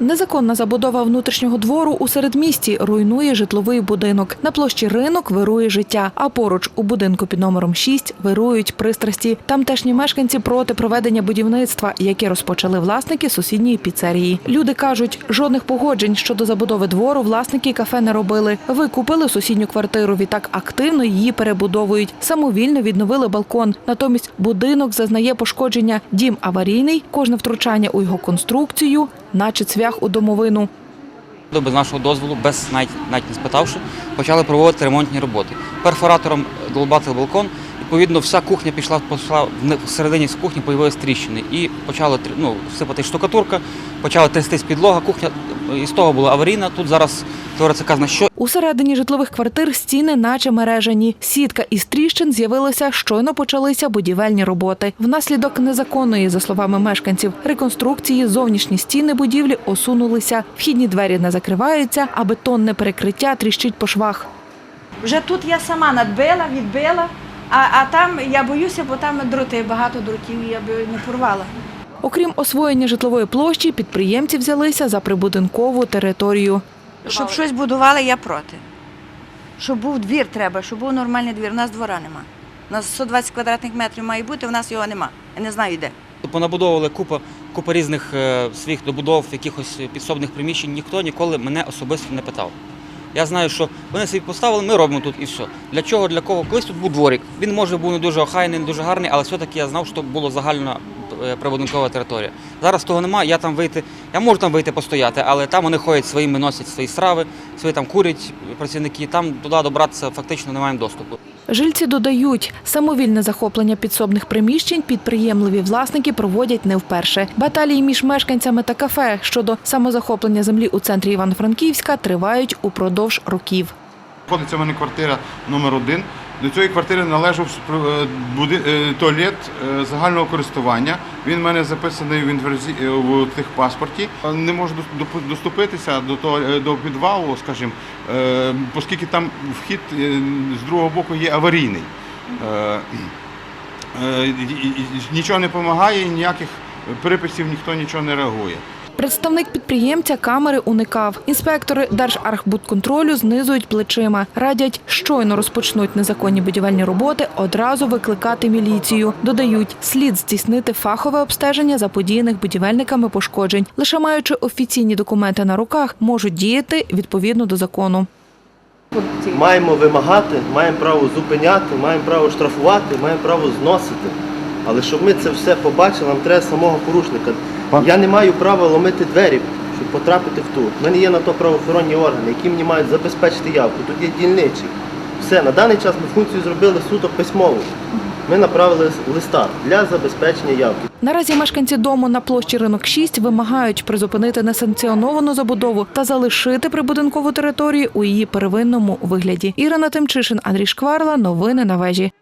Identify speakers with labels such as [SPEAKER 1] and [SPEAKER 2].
[SPEAKER 1] Незаконна забудова внутрішнього двору у середмісті руйнує житловий будинок. На площі ринок вирує життя, а поруч у будинку під номером 6 вирують пристрасті. Тамтешні мешканці проти проведення будівництва, яке розпочали власники сусідньої піцерії. Люди кажуть, жодних погоджень щодо забудови двору власники кафе не робили. Викупили сусідню квартиру, відтак активно її перебудовують. Самовільно відновили балкон. Натомість будинок зазнає пошкодження. Дім аварійний, кожне втручання у його конструкцію, наче цвях у домовину.
[SPEAKER 2] Без нашого дозволу, без навіть, навіть не спитавши, почали проводити ремонтні роботи. Перфоратором долбати балкон. Відповідно, вся кухня пішла, пішла в- всередині з кухні появились тріщини. І почала ну, сипати штукатурка, почала трястись підлога, кухня і з того була аварійна. Тут зараз твориться казна, що
[SPEAKER 1] Усередині житлових квартир стіни наче мережені. Сітка із тріщин з'явилася, щойно почалися будівельні роботи. Внаслідок незаконної, за словами мешканців, реконструкції зовнішні стіни будівлі осунулися. Вхідні двері не закриваються, а бетонне перекриття тріщить по швах.
[SPEAKER 3] Вже тут я сама надбила, відбила, а, а там я боюся, бо там дроти, багато дротів, я би не порвала.
[SPEAKER 1] Окрім освоєння житлової площі, підприємці взялися за прибудинкову територію.
[SPEAKER 3] Щоб щось будували, я проти. Щоб був двір треба, щоб був нормальний двір. У нас двора нема. У нас 120 квадратних метрів має бути, у нас його нема. Я не знаю де.
[SPEAKER 2] понабудовували купа, купа різних е, своїх добудов, якихось підсобних приміщень. Ніхто ніколи мене особисто не питав. Я знаю, що вони собі поставили, ми робимо тут і все. Для чого, для кого? Колись тут був дворик. Він може був не дуже охайний, не дуже гарний, але все-таки я знав, що була загальна е, прибудинкова територія. Зараз того немає, я там вийти, я можу там вийти постояти, але там вони ходять своїми, носять свої страви, свої там курять працівники, там туди добратися фактично не маємо доступу.
[SPEAKER 1] Жильці додають, самовільне захоплення підсобних приміщень підприємливі власники проводять не вперше. Баталії між мешканцями та кафе щодо самозахоплення землі у центрі Івано-Франківська тривають упродовж років.
[SPEAKER 4] Знаходиться в мене квартира номер один. До цієї квартири належав е, е, туалет е, загального користування. Він в мене записаний в інверзі в техпаспорті. Не можу доступитися до того до підвалу, скажімо, оскільки там вхід з другого боку є аварійний. Нічого не допомагає, ніяких приписів ніхто нічого не реагує.
[SPEAKER 1] Представник підприємця камери уникав. Інспектори Держархбудконтролю знизують плечима. Радять, щойно розпочнуть незаконні будівельні роботи, одразу викликати міліцію. Додають, слід здійснити фахове обстеження заподіяних будівельниками пошкоджень. Лише маючи офіційні документи на руках, можуть діяти відповідно до закону.
[SPEAKER 5] Маємо вимагати, маємо право зупиняти, маємо право штрафувати, маємо право зносити. Але щоб ми це все побачили, нам треба самого порушника. Я не маю права ломити двері, щоб потрапити в ту. У мене є на то правоохоронні органи, які мені мають забезпечити явку. Тут є дільничий. Все, на даний час ми функцію зробили суто письмово. Ми направили листа для забезпечення явки.
[SPEAKER 1] Наразі мешканці дому на площі ринок 6 вимагають призупинити несанкціоновану забудову та залишити прибудинкову територію у її первинному вигляді. Ірина Тимчишин, Андрій Шкварла. Новини на вежі.